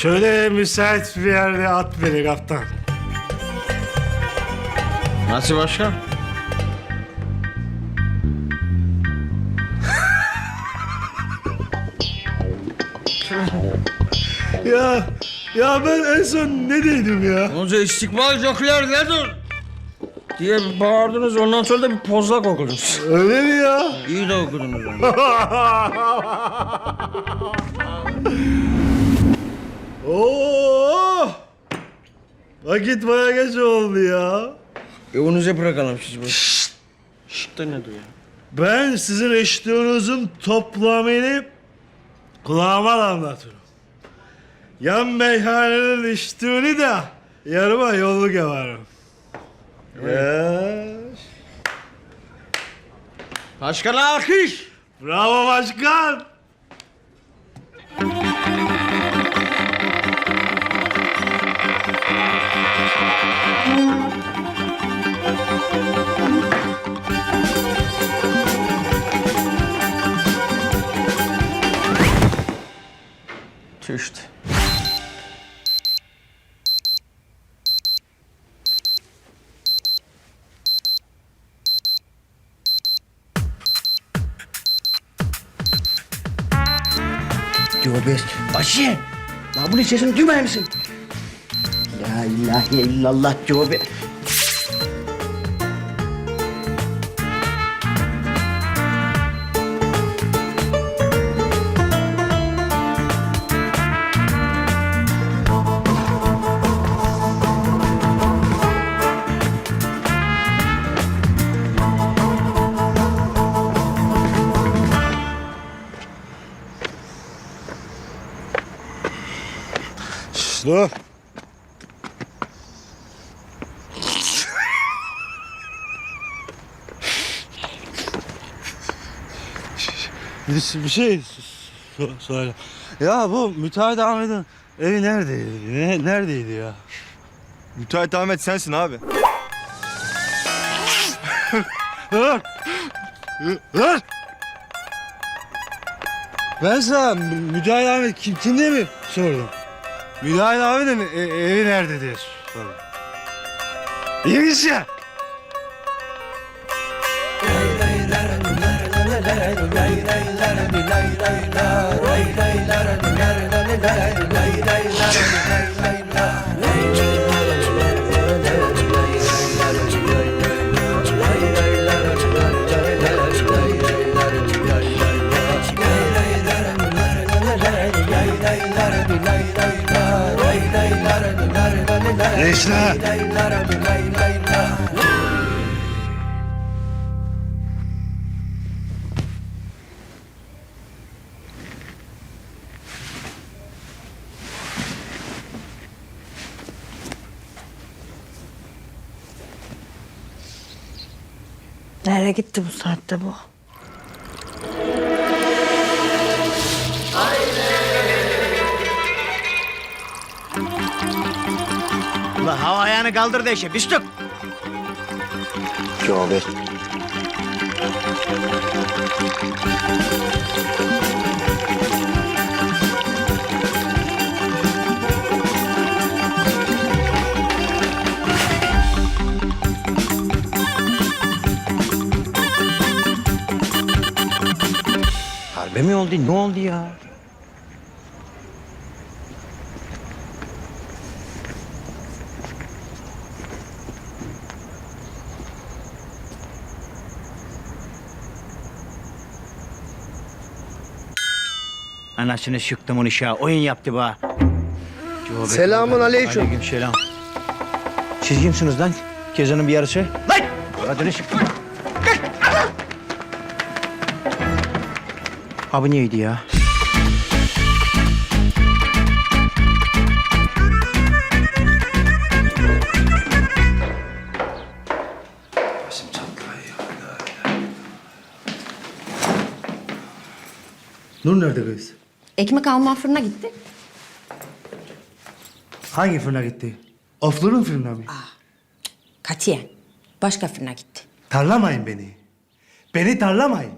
Şöyle müsait bir yerde at beni kaptan. Nasıl başkan? Ya ya ben en son ne dedim ya? Onca istikbal jokiler nedir? Diye bağırdınız ondan sonra da bir pozlak okudunuz. Öyle mi ya? İyi de okudunuz onu. Oo! Vakit baya geç oldu ya. Evunuza bırakalım siz bu. Şşt. Şşt da ne diyor? Ben sizin eşliğinizin toplamını kulağıma anlatırım. Yan meyhanenin içtiğini de yarıma yolluk yaparım. Ya. Başkan alkış. Bravo başkan. Tüşt. Göbek. Ayşe. Lan bunun sesini duymuyor musun? La ilahe illallah göbek. Dur. Bir, bir şey söyle. Ya bu müteahhit Ahmet'in evi neredeydi? Ne, neredeydi ya? Müteahhit Ahmet sensin abi. Dur! Dur! Ben sana mü- müteahhit Ahmet kim, kimde mi sordum? Müteahhit Ahmet'in e- evi nerede diye sordum. İyi Gençler! Nereye gitti bu saatte bu? Ayağını kaldır da işe. Büstük. Göbek. Harbe mi oldu? Ne oldu ya? Anasını sıktım onu işe. Oyun yaptı bana. Selamun aleyküm. Aleyküm selam. Siz kimsiniz lan? Kezanın bir yarısı. Lan! Adını sıktım. Ha bu neydi ya? Nur nerede kız? Ekmek alma fırına gitti. Hangi fırına gitti? Oflu'nun fırına mı? Katiyen. Başka fırına gitti. Tarlamayın beni. Beni tarlamayın.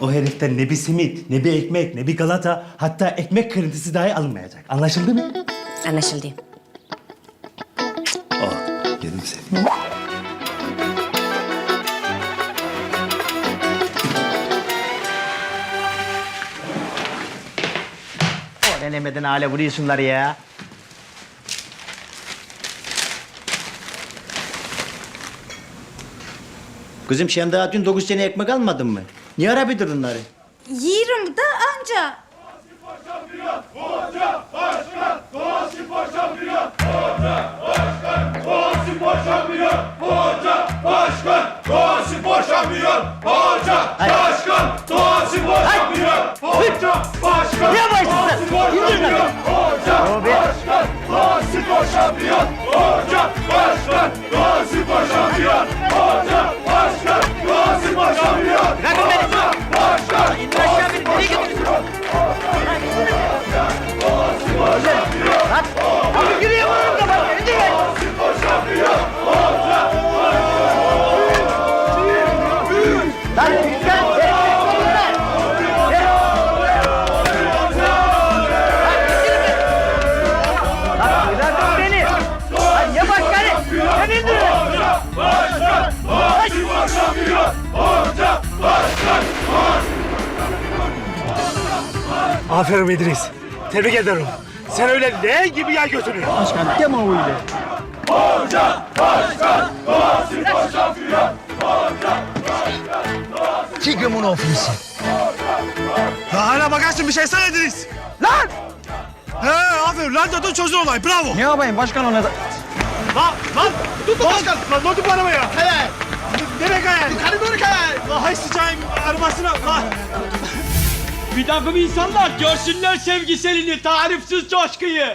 o heriften ne bir simit, ne bir ekmek, ne bir galata, hatta ekmek kırıntısı dahi alınmayacak. Anlaşıldı mı? Anlaşıldı. Yedim seni. Denemeden hale vuruyorsunlar ya. Kızım sen daha dün dokuz sene ekmek almadın mı? Niye ara bir durunları? Yiyorum da anca. Niye başlasın? Bırakın Aferin İdris. Tebrik ederim. Sen öyle ne gibi yay götürüyorsun? Başkan deme öyle. Çıkımın ofisi. Ya hala bakarsın bir şey sen İdris. Lan! He aferin lan da çözün olay bravo. Ne yapayım başkan ona da... Lan lan dur dur başkan. Lan ne oldu bu arabaya? He. Nereye kayar? Yukarı doğru kayar. Lan hay sıçayım arabasına. Lan. Bir takım insanlar görsünler sevgiselini, tarifsiz coşkuyu.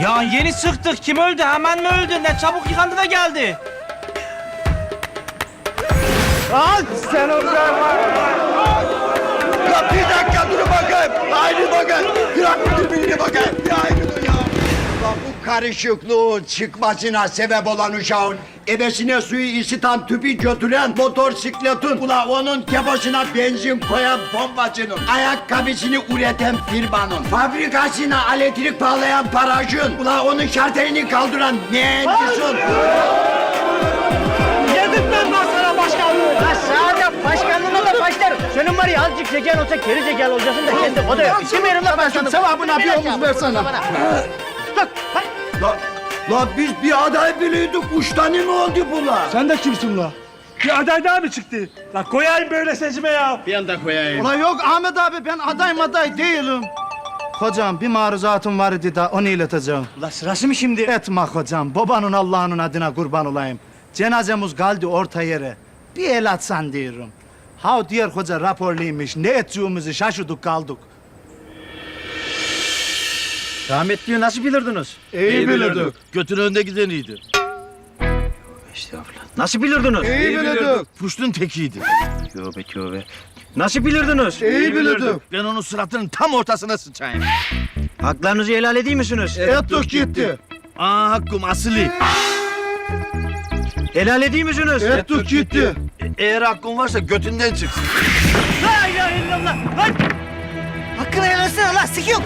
Ya yeni sıktık. Kim öldü? Hemen mi öldü? Ne çabuk yıkandı da geldi. Ya Aynı bakayım. Bırak birbirini bakayım. Bir aynı ya. Ulan bu karışıklığın çıkmasına sebep olan uşağın ebesine suyu ısıtan tüpü götüren motosikletin ula onun kebasına benzin koyan bombacının ayakkabısını üreten firmanın fabrikasına elektrik bağlayan parajın ula onun şartelini kaldıran mühendisin Senin var ya azıcık zekan olsa geri zekalı olacaksın da kendi o da yok. Kim verir lan başkanlığı? sevabına bir omuz versene. Dur. Hay. La, la biz bir aday biliyorduk. Uçtanı mı oldu bula? Sen de kimsin la? Bir aday daha mı çıktı? La koyayım böyle seçime ya. Ulan yok Ahmet abi ben aday maday değilim. Hocam bir maruzatım var idi da onu ileteceğim. Ulan sırası mı şimdi? Etme hocam babanın Allah'ın adına kurban olayım. Cenazemiz kaldı orta yere. Bir el atsan diyorum. Ha diğer hoca raporluymuş. Ne edeceğimizi şaşırdık kaldık. Rahmetliyi nasıl bilirdiniz? İyi bilirdik. Götün önde gideniydi. Estağfurullah. Nasıl bilirdiniz? İyi bilirdik. Puştun tekiydi. Tövbe tövbe. Nasıl bilirdiniz? İyi bilirdik. Ben onun suratının tam ortasına sıçayım. Haklarınızı helal edeyim misiniz? Ettik gitti. Aa hakkım asili. Helal edeyim misiniz? Ettik gitti. E- Eğer hakkın varsa götünden çıksın. La ilahe illallah. Lan! Hakkını helal etsene Allah sıkıyor.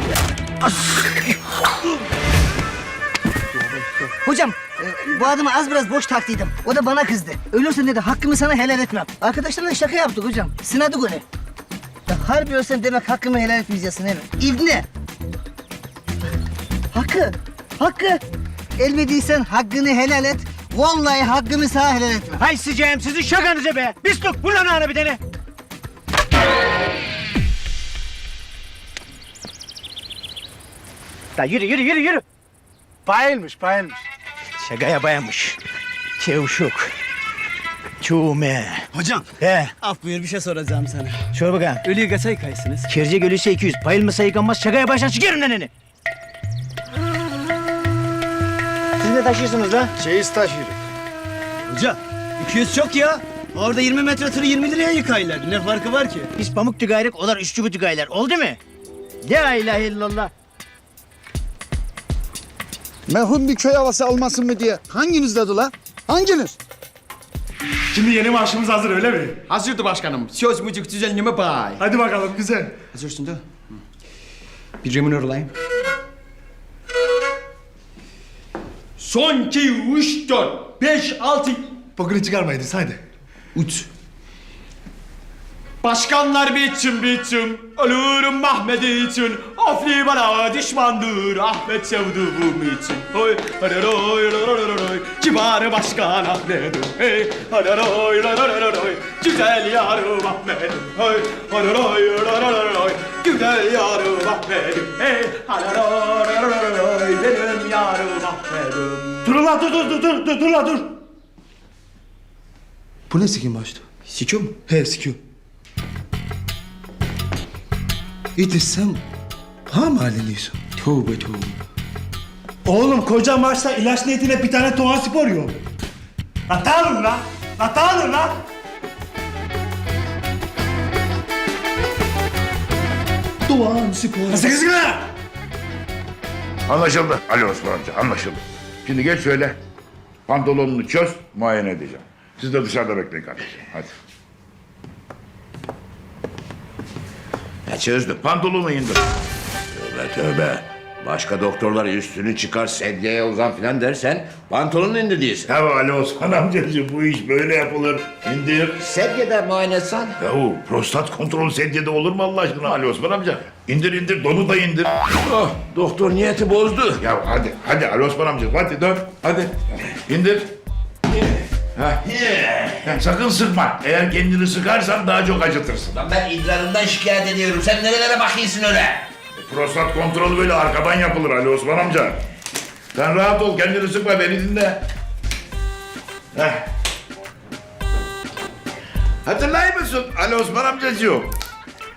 Hocam e, bu adamı az biraz boş taktıydım. O da bana kızdı. Ölürsen dedi hakkımı sana helal etmem. Arkadaşlarla şaka yaptık hocam. Sınadık onu. Ya harbi ölsen demek hakkımı helal etmeyeceksin değil mi? İbne. Hakkı. Hakkı. Elbediysen hakkını helal et. Vallahi hakkımı sana helal etmem. Hay sıcağım sizin şakanıza be. Bistuk vur lan ağana bir tane. Da yürü yürü yürü yürü. Bayılmış bayılmış. Şakaya bayanmış. Çevşuk. Çume. Hocam He. af buyur bir şey soracağım sana. Şöyle bakalım. Ölüyü kaça yıkaysınız? Kerce gölüse 200. Bayılmasa yıkanmaz. Şakaya başlan çıkarın neneni. Ne taşıyorsunuz lan? Çeyiz taşıyoruz. Hoca 200 çok ya. Orada 20 metre tırı 20 liraya yıkaylar. Ne farkı var ki? Biz pamuk tügayrık, onlar üççü tügaylar. Oldu mu? La ilahe illallah. Merhum bir köy havası almasın mı diye hanginiz dedi la? Hanginiz? Şimdi yeni maaşımız hazır öyle mi? Hazırdı başkanım. Söz müzik düzenleme bay. Hadi bakalım güzel. Hazırsın da. Bir remunör alayım. Son iki, üç, dört, beş, altı, Bokunu çıkarmaydınız hadi. üç. Başkanlar biçim biçim, ölürüm Ahmet için. Afli bana düşmandır, Ahmet sevduğum için. Oy, hadi roy, roy, roy, roy, roy. Kibar başkan Ahmet'im, hey. Hadi roy, roy, roy, roy, roy. Güzel yarım Ahmet'im, hey. Hadi roy, roy, roy, roy, roy. Güzel yarım Ahmet'im, hey. Hadi roy, roy, roy, roy, roy. Benim yarım Ahmet'im. Dur la dur dur dur dur dur la dur. Bu ne sikim başta? Sikiyor mu? He sikiyor. İdris sen ha mahallelisin. Tövbe tövbe. Oğlum kocam varsa ilaç niyetine bir tane Doğan Spor yok. La tanrım la. La tanrım la. Doğan Spor. Sekiz lira. Anlaşıldı Ali Osman amca anlaşıldı. Şimdi geç şöyle. Pantolonunu çöz muayene edeceğim. Siz de dışarıda bekleyin kardeşim. Hadi. Ne çözdüm? Pantolonu indir. Tövbe tövbe. Başka doktorlar üstünü çıkar sedyeye uzan filan dersen pantolonun indi değilsin. Ya Ali Osman amcacığım bu iş böyle yapılır. İndir. Sedyede muayene etsen. Yahu prostat kontrolü sedyede olur mu Allah aşkına Ali Osman amca? İndir indir donu da indir. Oh, doktor niyeti bozdu. Ya hadi hadi Ali Osman amcacığım hadi dön hadi. İndir. Heh. Heh, Sakın sıkma. Eğer kendini sıkarsan daha çok acıtırsın. Lan ben idrarımdan şikayet ediyorum. Sen nerelere bakıyorsun öyle? Prostat kontrolü böyle arkadan yapılır Ali Osman amca. Sen rahat ol kendini sıkma beni dinle. Heh. Hatırlay mısın Ali Osman amcacığım?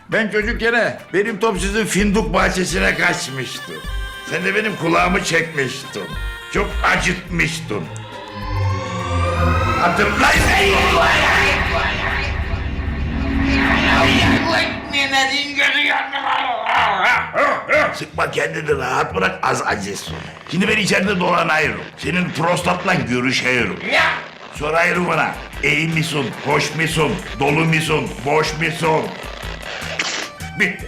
Ben çocukken benim top sizin finduk bahçesine kaçmıştı. Sen de benim kulağımı çekmiştin. Çok acıtmıştın. Hatırlay Sıkma kendini rahat bırak az aziz. Şimdi ben içeride dolanıyorum. Senin prostatla görüşüyorum. Sorayım bana. İyi misin, hoş musun, dolu musun, boş musun? Bitti.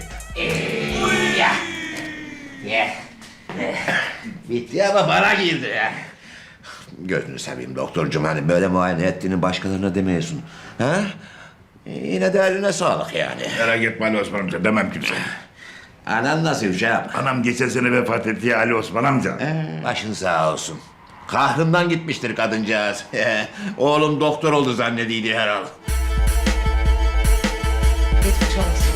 Bitti ama bana girdi ya. Gözünü seveyim doktorcum hani böyle muayene ettiğini başkalarına demiyorsun. Ha? Yine de eline sağlık yani. Merak etme Ali Osman amca demem kimse. Anan nasıl uşağım? Anam geçen sene vefat etti ya Ali Osman amca. Başın sağ olsun. Kahrından gitmiştir kadıncağız. Oğlum doktor oldu zannediydi herhal. Geçmiş olsun.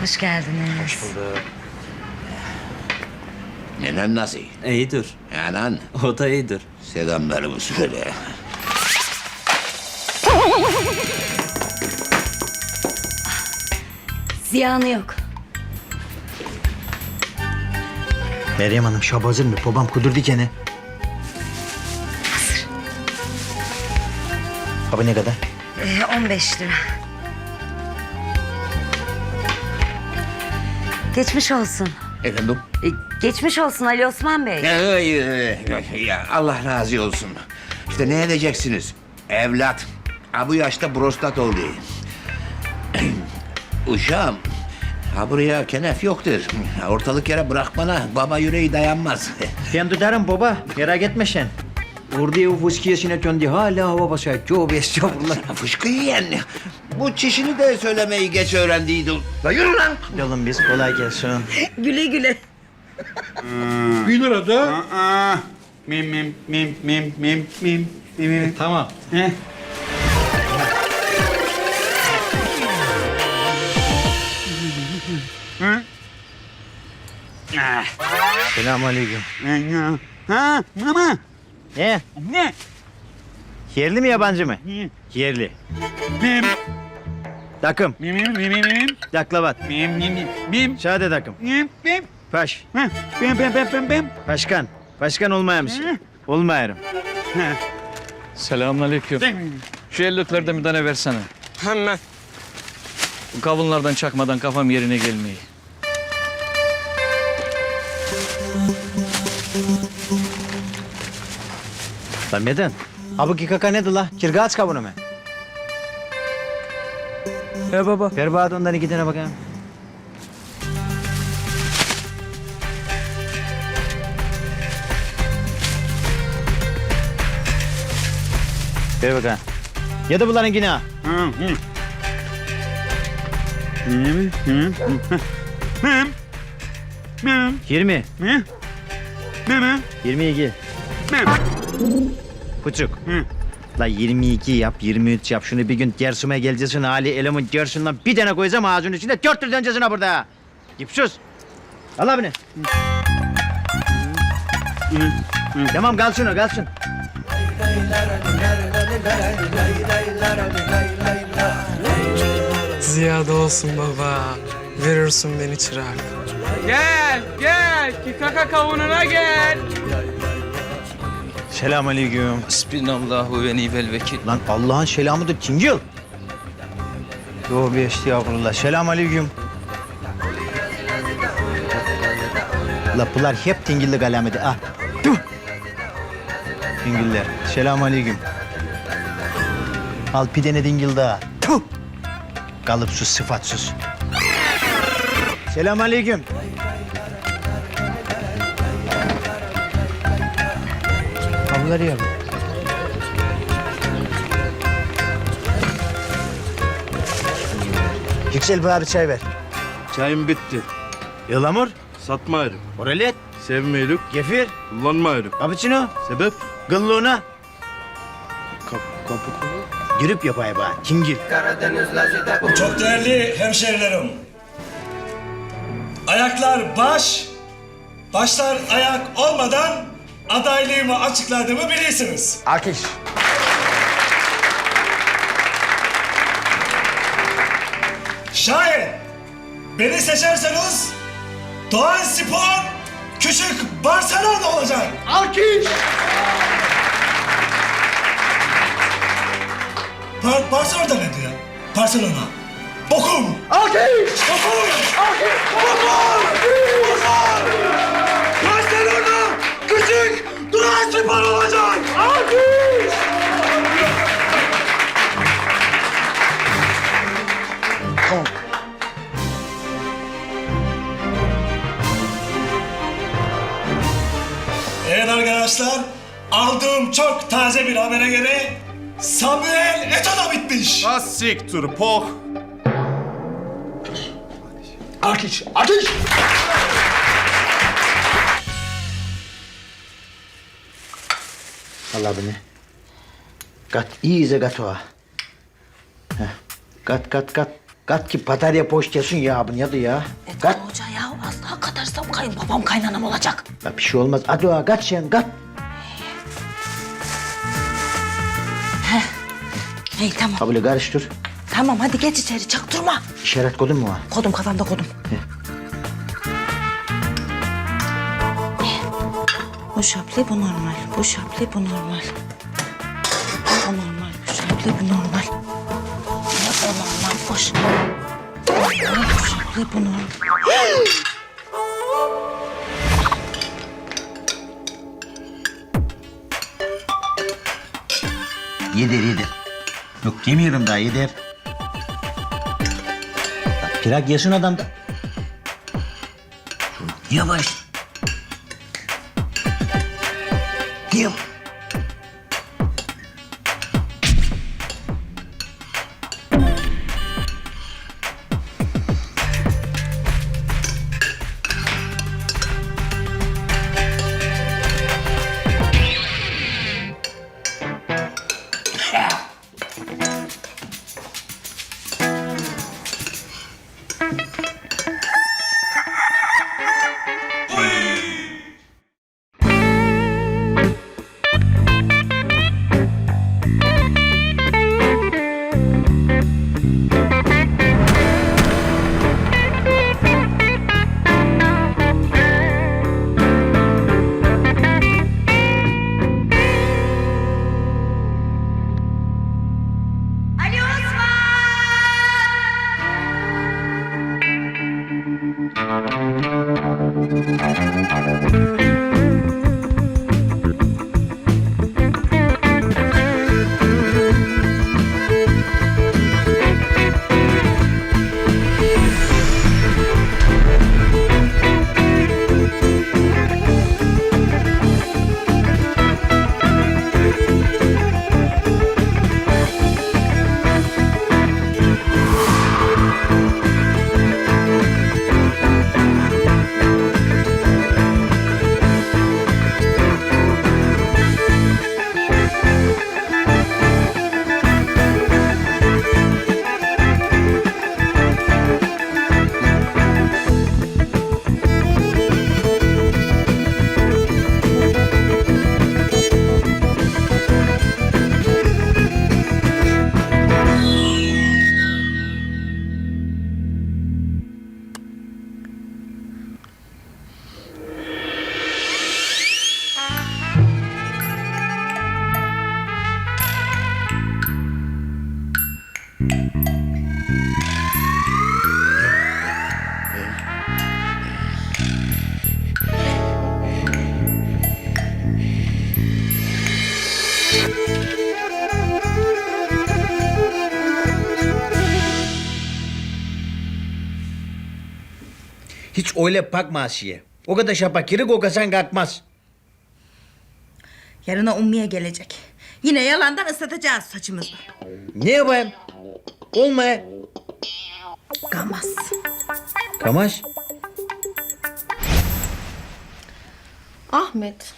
Hoş geldiniz. Hoş bulduk. Nenen nasıl? İyidir. Anan O da iyidir. selamlarımı söyle. Ziyanı yok. Meryem Hanım şab hazır mı? Babam kudur dikeni. Hazır. Baba ne kadar? Ee, 15 lira. Geçmiş olsun. Efendim? Ee, geçmiş olsun Ali Osman Bey. Ya, ya Allah razı olsun. İşte ne edeceksiniz? Evlat. Ha bu yaşta prostat oldu. Uşağım. Ha buraya kenef yoktur. Ortalık yere bırakmana baba yüreği dayanmaz. Ben tutarım baba. Merak etme sen. Orada o fıskiyesine döndü. Hala hava basar. Tövbe estağfurullah. Fışkı yiyen. Bu çişini de söylemeyi geç öğrendiydin. La yürü lan. Yolun biz kolay gelsin. Güle güle. Bir lira da. Mim mim mim mim mim mim mim. Tamam. He. Selamun aleyküm. Ha, mama. Ne? Ne? Yerli mi yabancı mı? Yerli. Mim Takım. mim mim mim mim Yaklavat. mim mim mim Şahane takım. mim mim Paş. Ben ben ben ben ben. Başkan. Başkan olmayamışsın. Olmayarım. Selamünaleyküm. Şu elliklerden bir tane versene. Hemen. Bu kavunlardan çakmadan kafam yerine gelmeyi. Lan neden? Abuki kaka nedir la? Kirga aç kabuğunu mu? He baba. Ver bana ondan iki tane bakayım. Ver bakayım. Yedi bunların yine. Yirmi. Yirmi iki. Buçuk. La 22 yap, 23 yap. Şunu bir gün Gersum'a geleceksin Ali eleman görsün bir tane koyacağım ağzının içinde. Dört tür döneceksin ha burada. Gipsiz. Al abini. Tamam kalsın o kalsın. Ziyade olsun baba. Verirsin beni çırak. Gel gel ki kaka kavununa gel. Selamünaleyküm. Bismillahü ve ni'mel vekil. Lan Allah'ın selamıdır Tingil. Yo bir estağfurullah. Selamünaleyküm. La bunlar hep Tingilli kalemedi. Ah. Tüh. Tingiller. Selamünaleyküm. Al pidene dingil daha. Tüh. Kalıpsız, sıfatsız. Selamünaleyküm. Ya. Yüksel bana bir çay ver. Çayım bitti. Yılamur, Satmayırım. oralet, Sevmeyirik. gefir, Kullanmayırım. cappuccino, Sebep? kapı. Girip yapayım bana, tingil. Çok değerli hemşerilerim. Ayaklar baş, başlar ayak olmadan adaylığımı açıkladığımı bilirsiniz. Alkış. Şayet beni seçerseniz Doğan Spor küçük Barcelona olacak. Alkış. Bar Barcelona ne diyor? Barcelona. Bokum. Alkış. Bokum. Bokum. Bokum. Barcelona Doğan Spor olacak. Alkış. Evet arkadaşlar, aldığım çok taze bir habere göre Samuel Eto'o bitmiş. Az siktir poh. Alkış, alkış. Allah beni. Kat iyice kat o. Heh. Kat kat kat. Kat ki batarya boş gelsin ya bunu ya da ya. Kat. Hoca ya az daha katarsam kayınbabam kaynanam olacak. Ya bir şey olmaz. Hadi o kat sen kat. Hey tamam. Kabulü karıştır. Tamam hadi geç içeri çaktırma. İşaret kodun mu var? Kodum kafamda kodum. Bu şaplı bu normal. Bu şaplı bu normal. Bu normal. Bu şaplı bu normal. Bu normal. Bu şaplı bu normal. Yeder yeder. Yok yemiyorum daha yeder. Bak, Pirak yesin adam da. Yavaş. Yavaş. Öyle bakma Asiye. O kadar şapakiri kokasan kalkmaz. Yarına Ummiye gelecek. Yine yalandan ıslatacağız saçımızı. Ne yapayım? Olma. Gamaz. Kamaş. Ahmet.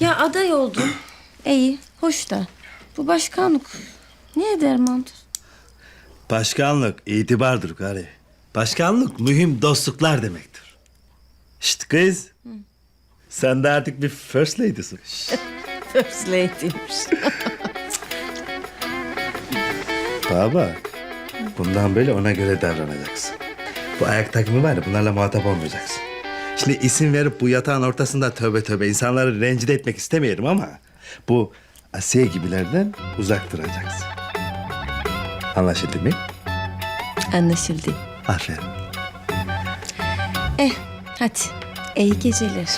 Ya aday oldum. İyi, hoş da. Bu başkanlık niye dermandır? Başkanlık itibardır gari. Başkanlık mühim dostluklar demektir. Şşt kız. Sen de artık bir first lady'sin. First lady'ymiş. Baba. Bundan böyle ona göre davranacaksın. Bu ayak takımı var ya bunlarla muhatap olmayacaksın. Şimdi isim verip bu yatağın ortasında tövbe tövbe insanları rencide etmek istemiyorum ama... ...bu Asiye gibilerden uzak duracaksın. Anlaşıldı mı? Anlaşıldı. Aferin. Eh, hadi. İyi geceler.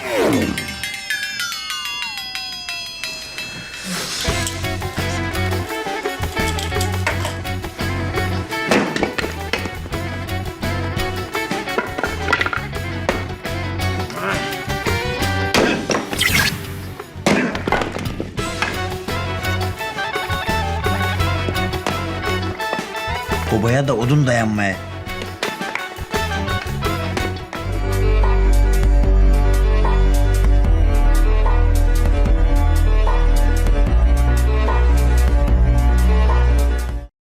Obaya da odun dayanmaya.